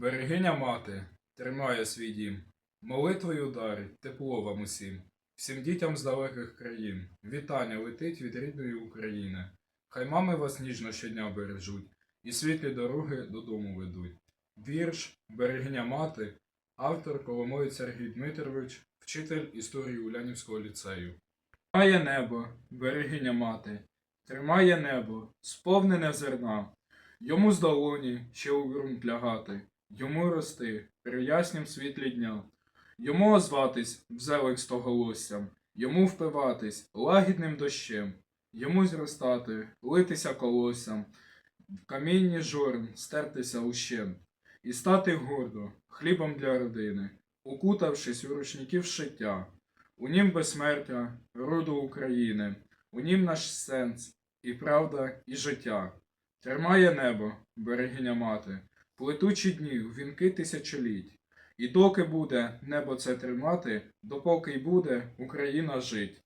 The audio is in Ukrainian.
Берегиня мати тримає свій дім, молитвою дарить тепло вам усім, всім дітям з далеких країн. Вітання летить від рідної України. Хай мами вас ніжно щодня бережуть і світлі дороги додому ведуть. Вірш Берегиня мати, автор Коломоєць Сергій Дмитрович, вчитель історії Улянівського ліцею. Тримає небо, берегиня мати, тримає небо, сповнене зерна. Йому з долоні ще у ґрунт лягати, йому рости при яснім світлі дня, йому озватись в зелень стоголоссям, йому впиватись лагідним дощем, йому зростати, литися колоссям, в камінні жорн стертися ущент, і стати гордо хлібом для родини, укутавшись у ручників шиття. У нім безсмертя, роду України, у нім наш сенс, і правда, і життя. Тримає небо, берегиня мати, плетучі дні вінки тисячоліть. І доки буде небо це тримати, допоки й буде Україна жить.